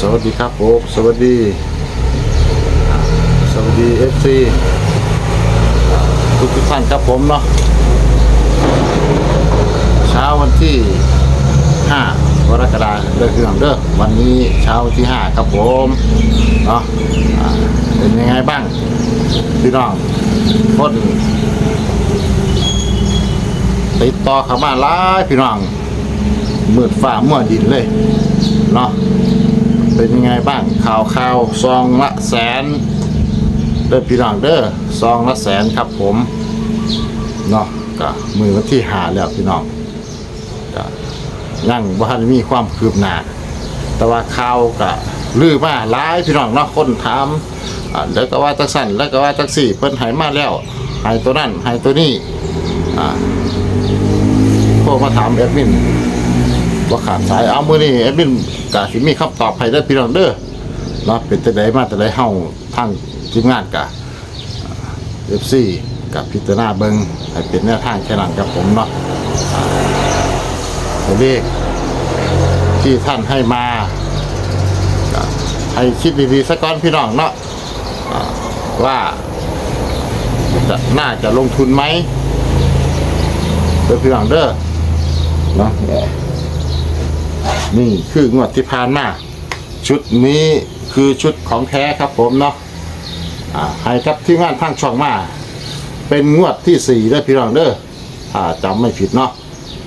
สวัสดีครับผมสวัสดี สวัสดีเอฟซีทุกทุกท่านครับผมเนาะเช้าวันที่ 5 กรกฎาคมเดือนที่สามเด้อวันนี้เช้าวันที่ 5 ครับผมเนาะอ่าเป็นยังไงบ้าง พี่น้องคนติดต่อเข้ามาหลายพี่น้องมืดฟ้ามั่วดินเลยเนาะ เป็นยังไงบ้างข่าวข่าวซองละแสนเด้อพี่น้องเด้อซองละแสนครับผมเนาะก็มือวันที่หาแล้วพี่น้องก็ยังบ่ทันมีความคืบหน้าแต่ว่าข่าวก็ลือมาหลายพี่น้องเนาะคนถามอ่าแล้วก็ว่าจักสั่นแล้วก็ว่าจักสี่เพิ่นหายมาแล้วหายตัวนั้นหายตัวนี้อ่าโทรมาถามแอดมินว่าขาดสายเอามือนี่แอดมิน กะสิมีคำตอบให้ได้พี่น้องเด้อเนาะเป็นแต่ใดมาแต่ใดเฮาทางทีมงานกะเอฟซีกับพิจารณาเบิงให้เป็นแนวทางแค่นั้นครับผมเนาะอ่าตัวเลขที่ท่านให้มาให้คิดดีๆสักก้อนพี่น้องเนาะว่าจะน่าจะลงทุนไหมเด้อพี่น้องเด้อเนาะ นี่คืองวดที่ผ่านมาชุดนี้คือชุดของแท้ครับผมเนาะอ่าให้ครับที่งานทางช่องมา เป็นงวดที่สี่เด้อพี่น้องเด้อถ้าจำไม่ผิดเนาะ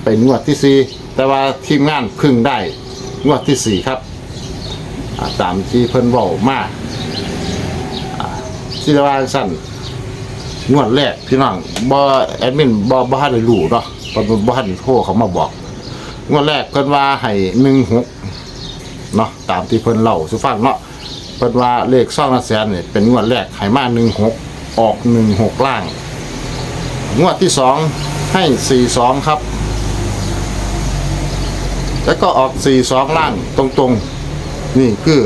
เป็นงวดที่สี่แต่ว่าทีมงานพึ่งได้งวดที่สี่ครับอ่าตามที่เพิ่นบอกมาอ่าที่ว่าสั้นงวดแรกพี่น้องบอแอดมินบอบอฮันได้รู้เนาะบอบอฮันได้โทรเขามาบอก งวดแรกเพิ่นว่าให้หนึ่งหกเนาะตามที่เพิ่นเล่าสุฟังเนาะเพิ่นว่าเลขซ่องละแสนเนี่ยเป็นงวดแรกให้มาหนึ่งหกออกหนึ่งหกล่าง งวดที่สองให้สี่สองครับ แล้วก็ออกสี่สองล่างตรงๆ นี่คือ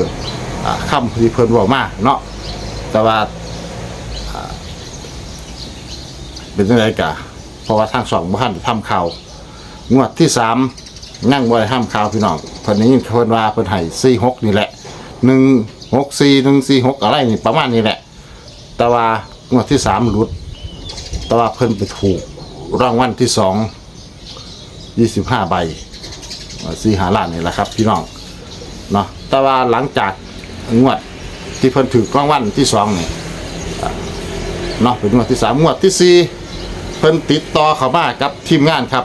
อ่าคำที่เพิ่นบอกมาเนาะแต่ว่าอ่าเป็นยังไงกะเพราะว่าทางสองบ้านทำข่าวงวดที่สาม นั่งบริห้ามข่าวพี่น้องเพิ่นนี้เพิ่นว่าเพิ่นให้สี่หกนี่แหละหนึ่งหกสี่หนึ่งสี่หกอะไรนี่ประมาณนี้แหละ แต่ว่างวดที่สามหลุด แต่ว่าเพิ่นไปถูกรางวัลที่สองยี่สิบห้าใบสี่หาล้านนี่แหละครับ พี่น้องเนาะแต่ว่าหลังจากงวดที่เพิ่นถือรางวัลที่สองนี่เนาะเป็นงวดที่สามงวดที่สี่เพิ่นติดต่อเข้ามากับทีมงานครับ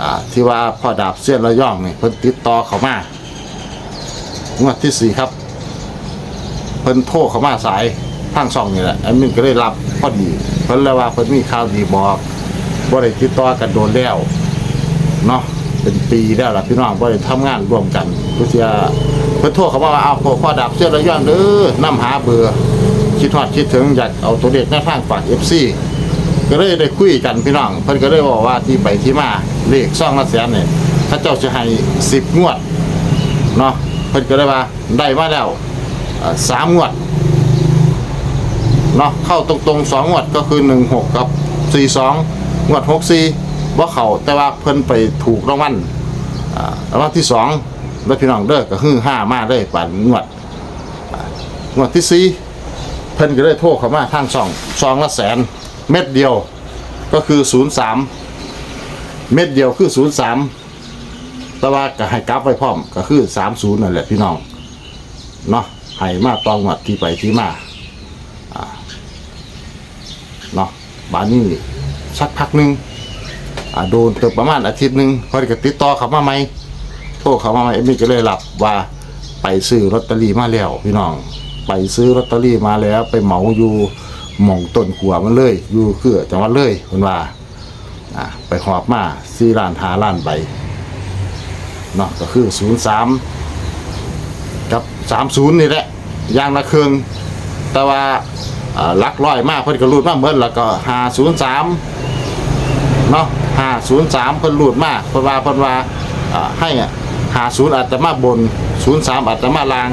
อ่าที่ว่าพ่อดาบเสี้ยนระย่องเนี่ยเพิ่นติดต่อเขามางวดที่สี่ครับ เพิ่นโทรเขามาสายทางช่องนี่แหละแอดมินก็ได้รับพอดีเพิ่นเลยว่าเพิ่นมีข่าวดีบอกบ่ได้ติดต่อกันโดนแล้วเนาะเป็นปีแล้วล่ะพี่น้องบ่ได้ทำงานร่วมกันเพื่อจะเพิ่นโทรเขามาว่าเอาพ่อพ่อดาบเสี้ยนระย่องเด้อนำหาเบอร์คิดฮอดคิดถึงอยากเอาตัวเลขแนวทางฝาก FC ก็เลยได้คุยกันพี่น้อง เพิ่นก็เลยบอกว่าที่ไปที่มาเลขซ่องละแสนเนี่ยถ้าเจ้าจะให้สิบงวดเนาะเพิ่นก็เลยว่าได้มาแล้วสามงวดเนาะเข้าตรงๆสองงวดก็คือหนึ่งหกกับสี่สองงวดหกสี่ว่าเขาแต่ว่าเพิ่นไปถูกรางวัลรางวัลที่สองแล้วพี่น้องเด้อก็คือห้ามาได้ป่านงวดงวดที่สี่เพิ่นก็เลยโทรเขามาทางสองสองละแสน เม็ดเดียวก็คือศูนย์สามเม็ดเดียวคือศูนย์สามแต่ว่าก็ให้กลับไว้พร้อมก็คือสามศูนย์นั่นแหละพี่น้องเนาะให้มาตองวัดที่ไปที่มาเนาะบ้านนี้สักพักหนึ่งโดนเกือบประมาณอาทิตย์หนึ่งพอดีก็ติดต่อเขามาไหมโทรเขามาไหมเอ็มมี่ก็เลยหลับว่าไปซื้อลอตเตอรี่มาแล้วพี่น้องไปซื้อลอตเตอรี่มาแล้ว ไปเหมาอยู่ หมองต้นขัวมันเลย อยู่คือจังหวัดเลยคนว่าอ่า ไปหอบมาสี่ล้านหาล้านใบเนาะก็คือศูนย์สามกับสามศูนย์นี่แหละย่างละเครื่องแต่ว่าอ่าหลักร้อยมากเพิ่นก็รูดมาเมื่อแล้วก็หาศูนย์สามเนาะหาศูนย์สามเพิ่นรูดมากเพิ่นว่าเพิ่นว่าอ่าให้หาศูนย์อาจจะมาบนศูนย์สามอาจจะมาลาง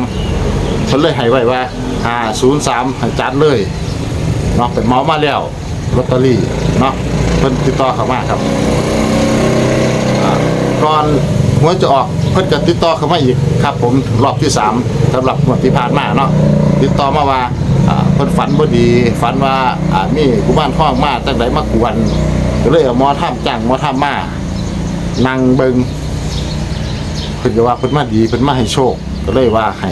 เพิ่นเลยให้ไว้ว่าหาศูนย์สามให้จัดเลย นาะเป็นเมามาแล้วลอตเตอรี่เนาะเพิ่นติดต่อเข้ามาครับอ่าก่อนหัวจะออกเพิ่นจะติดต่อเข้ามาอีกครับ ผมรอบที่สามสำหรับงวดที่ผ่านมาเนาะติดต่อมาว่าอ่าเพิ่นฝันบ่ดีฝันว่าอ่ามีกุมารทองมาจังไดมากวนก็เลยเอาหมอทํจ้างหมอทํมานั่งเบิงเพิ่นก็ว่าเพิ่นมาดีเพิ่นมาให้โชค ก็เลยว่าให้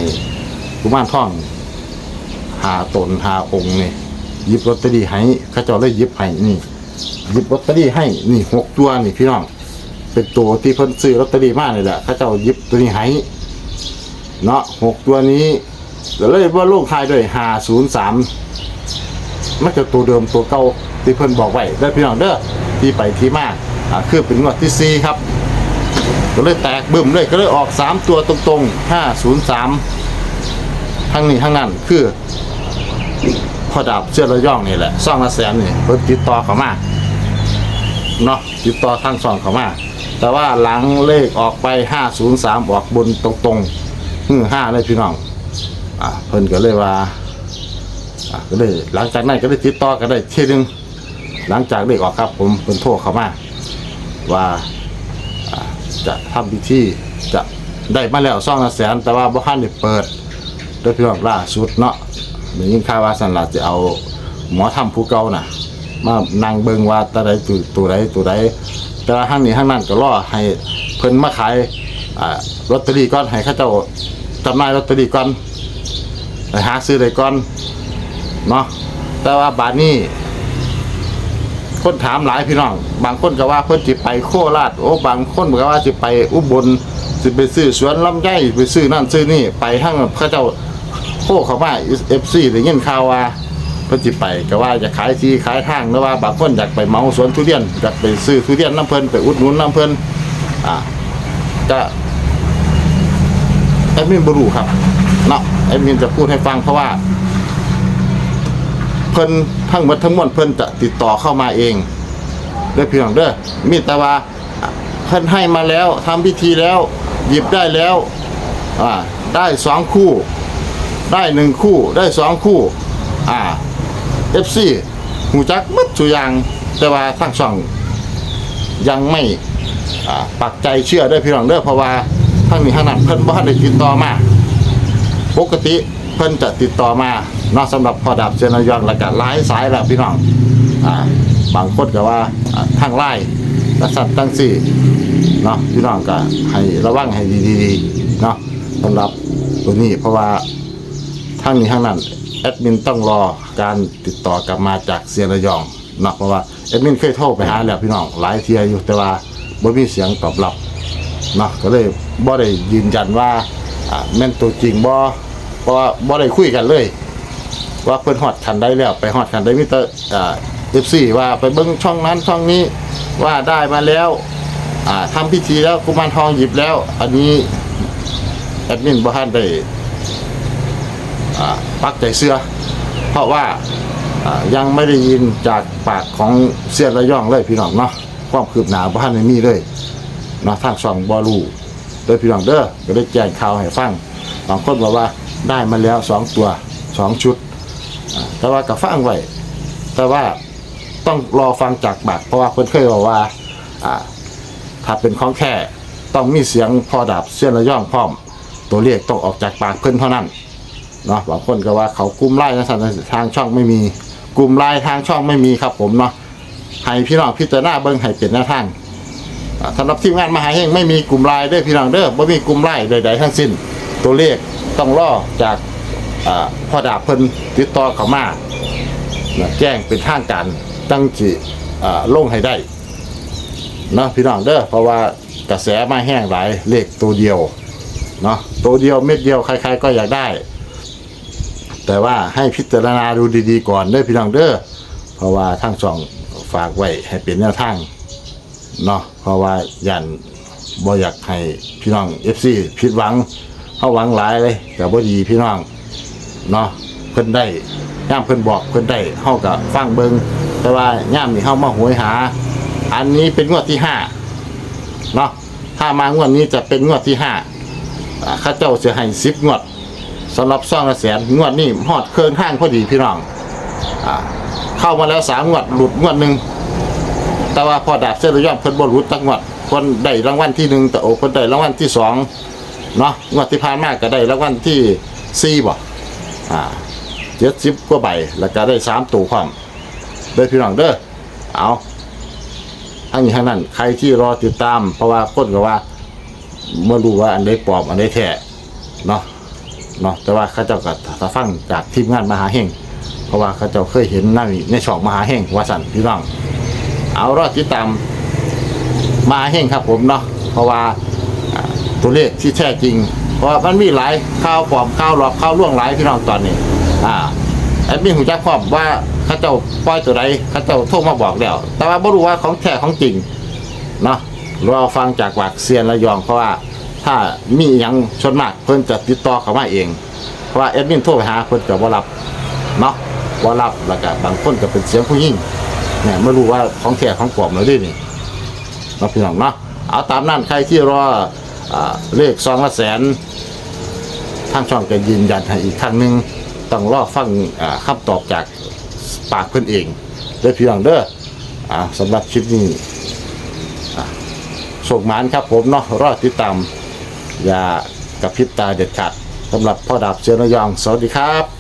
กุมารทองหาตนหาองค์นี่ หยิบลอตเตอรี่ให้เขาเจ้าเลยหยิบให้นี่หยิบลอตเตอรี่ให้นี่หกตัวนี่พี่น้องเป็นตัวที่เพิ่นซื้อลอตเตอรี่มานี่แหละเขาเจ้าหยิบตัวนี้ให้เนาะหกตัวนี้แล้วเลยว่าลงท้ายด้วยห้าศูนย์สามมันจะตัวเดิมตัวเก่าที่เพิ่นบอกไว้เด้พี่น้องเด้อที่ไปที่มาอ่าคือเป็นงวดที่สี่ครับก็เลยแตกบึ้มเลยก็เลยออกสามตัวตรงๆห้าศูนย์สามทั้งนี้ทั้งนั้นคือ พอดาบเสื้อระย่องนี่แหละซ่องละแสนนี่เพิ่นติดต่อเขามาเนาะติดต่อทางซ่องเขามาแต่ว่าหลังเลขออกไป 503 ออกบนตรงๆฮือห้าเลยพี่น้องอ่าเพิ่นก็เลยว่าอ่าก็เลยหลังจากนั้นก็ได้ติดต่อกันได้ทีนึงหลังจากเลขออกครับ ผมเพิ่นโทรเขามาว่าอ่าจะทำพิธีจะได้มาแล้วซ่องละแสน แต่ว่าบ่ทันได้เปิดโดยพี่น้องล่าสุดเนาะ ได้ยินข่าว่าสันลาจะเอาหมอทำผู้เก่าน่ะ มานั่งเบิ่งว่าตัวใดตัวตัวใดตัวใดแต่ละห้างนี้ห้างนั้นก็รอให้เพิ่นมาขายอ่าลอตเตอรี่ก่อนให้เขาเจ้าจำหน่ายลอตเตอรี่ก่อนไปหาซื้อได้ก่อนเนาะแต่ว่าบาดนี้ คนถามหลายพี่น้อง บางคนก็ว่าเพิ่นสิไปโคราชโอ้บางคนก็ว่าสิไปอุบลสิไปซื้อสวนลำไยไปซื้อนั่นซื้อนี่ไปห้างเขาเจ้า โคเข้ามา FC ได้ยินข่าวว่าเพิ่นสิไปก็ว่าจะขายที่ขายทางหรือว่าบางคนอยากไปเหมาสวนทุเรียนอยากไปซื้อทุเรียนน้ำเพิ่นไปอุดหนุนน้ำเพิ่นอ่าจะแอดมินบรูครับเนาะแอดมินจะพูดให้ฟังเพราะว่า เพิ่นทั้งหมดทั้งมวลเพิ่นจะติดต่อเข้ามาเองเด้อพี่น้องเด้อมีแต่ว่าเพิ่นให้มาแล้วทำพิธีแล้ว หยิบได้แล้วอ่าได้สองคู่ ได้หนึ่งคู่ได้สองคู่ อ่า FC หูจักมัดสุยางแต่ว่าทั้งสอง ยังไม่อ่าปักใจเชื่อเด้พี่น้องเด้อเพราะว่าทั้งนี้ทั้งนั้นเพิ่นบ่ทันได้ติดต่อมาปกติเพิ่นจะติดต่อมานาะสำหรับพอดับเจนยอนและก็หลายสายแล้วพี่น้องอ่าบางคนก็ว่าอ่าทางไล่และสัตว์ตั้งสี่เนาะพี่น้องก็ให้ระวังให้ดีๆเนาะสำหรับตัวนี้เพราะว่า ทางนี้ทางนั้นแอดมินต้องรอการติดต่อกลับมาจากเซียนระยองเนาะเพราะว่าแอดมินเคยโทรไปหาแล้วพี่น้องหลายเทียอยู่แต่ว่าบ่มีเสียงตอบรับเนาะก็เลยบ่ได้ยืนยันว่าอ่าแม่นตัวจริงบ่เพราะว่าบ่ได้คุยกันเลย ว่าเพิ่นฮอดคันได้แล้วไปฮอดคันได้มีแต่อ่า FC ว่าไปเบิ่งช่องนั้นช่องนี้ว่าได้มาแล้วอ่าทำพิธีแล้วกุมารทองหยิบแล้ว อันนี้แอดมินบ่ทันได้ ปักใจเสื้อ เพราะว่ายังไม่ได้ยินจากปากของเสียระย่องเลยพี่น้องเนาะความคืบหน้าบ่ทันได้มีเลยเนาะทางช่องบอลูโดยพี่น้องเด้อก็ได้แจ้งข่าวให้ฟังบางคนบอกว่าได้มาแล้วสองตัวสองชุด แต่ว่ากับฟังไว้แต่ว่าต้องรอฟังจากปากเพราะว่าเพิ่นเคยบอกว่าถ้าเป็นของแค่ต้องมีเสียงพอดับเสี้ยนระย่องพร้อม ตัวเลขต้องออกจากปากเพิ่นเท่านั้น เนาะบางคนก็ว่าเขากลุ่มไล่นะสันทางช่องไม่มีกลุ่มไล่ทางช่องไม่มีครับผมเนาะให้พี่น้องพิจารณาเบิ่งให้เป็นแนวทางอ่าสำหรับทีมงานมหาเฮงไม่มีกลุ่มไลน์เด้อพี่น้องเด้อบ่มีกลุ่มไลน์ใดๆทั้งสิ้น ตัวเลขต้องรอจากพ่อดาบเพิ่นติดต่อเข้ามาแจ้งเป็นทางการตั้งจิอ่าลงให้ได้เนาะพี่น้องเด้อเพราะว่ากระแสมาแห้งหลายเลขตัวเดียวเนาะตัวเดียวเม็ดเดียวใครๆก็อยากได้ แต่ว่าให้พิจารณาดูดีๆก่อนเด้อพี่น้องเด้อเพราะว่าทางช่องฝากไว้ให้เป็นแนวทางเนาะเพราะว่ายันบ่อยากให้พี่น้อง FC ผิดหวังเขาหวังหลายเลยแต่บ่ดีพี่น้องเนาะเพิ่นได้ย่ามเพิ่นบอกเพิ่นได้เฮาก็ฟังเบิงแต่ว่าย่ามนี่เฮามาหวยหา อันนี้เป็นงวดที่ห้าเนาะถ้ามางวดนี้จะเป็นงวดที่ห้าข้าเจ้าจะให้10งวด สำหรับซ่องละแสนงวดนี้ฮอดเครื่องห้างพอดีพี่น้องอ่าเข้ามาแล้วสามงวดหลุดงวดหนึ่งแต่ว่าพอดาบเส้นระยองเพิ่นบรู้ตักงวดคนได้รางวัลที่หนึ่งแต่โอ้คนได้รางวัลที่สองเนาะงวดที่ผ่านมาก็ได้รางวัลที่สี่บ่อ่าเจ็ดสิบกว่าใบแล้วก็ได้สามตัวความเด้อพี่น้องเด้อเอาทั้งนี้ทั้งนั้น ใครที่รอติดตามเพราะว่าคนก็ว่าเมื่อรู้ว่าอันใดปลอมอันใดแท้เนาะ เนาะแต่ว่าข้าเจ้าก็ถ้าฟังจากทีมงานมหาเฮงเพราะว่าข้าเจ้าเคยเห็นนั่นในช่องมหาเฮงว่าสันพี่น้องเอารอดติดตามมหาเฮงครับผมเนาะเพราะว่าตัวเลขที่แท้จริง เพราะมันมีหลายข่าวปลอมข่าวหลอกข่าวล่วงหลายพี่น้องตอนนี้ อ่าแอดมินหูจักพร้อมว่าข้าเจ้าปล่อยตัวใดข้าเจ้าโทรมาบอกแล้ว แต่ว่าไม่รู้ว่าของแท้ของจริงเนาะรอฟังจากปากเซียนระยองเพราะว่า ถ้ามีอหยังชนมากเพิ่นจะติดต่อเขามาเอง เพราะว่าแอดมินโทรไปหาเพิ่นจะบ่รับเนาะบ่รับแล้วก็บางคนก็เป็นเสียงผู้หญิงเนี่ยไม่รู้ว่าของแท้ของปลอมแล้วด้วยนี่เนาะพี่น้องเนาะเอาตามนั้นใครที่รออ่าเลขซองละแสนทางช่องจะยืนยันให้อีกครั้งหนึ่งต้องรอฟังอ่าคำตอบจากปากเพิ่นเองเด้อพี่น้องเด้ออ่าสำหรับคลิปนี้โชคหมานครับผมเนาะรอติดตาม อย่ากระพริบตาเด็ดขาดสำหรับพ่อดาบเสือนยอง สวัสดีครับ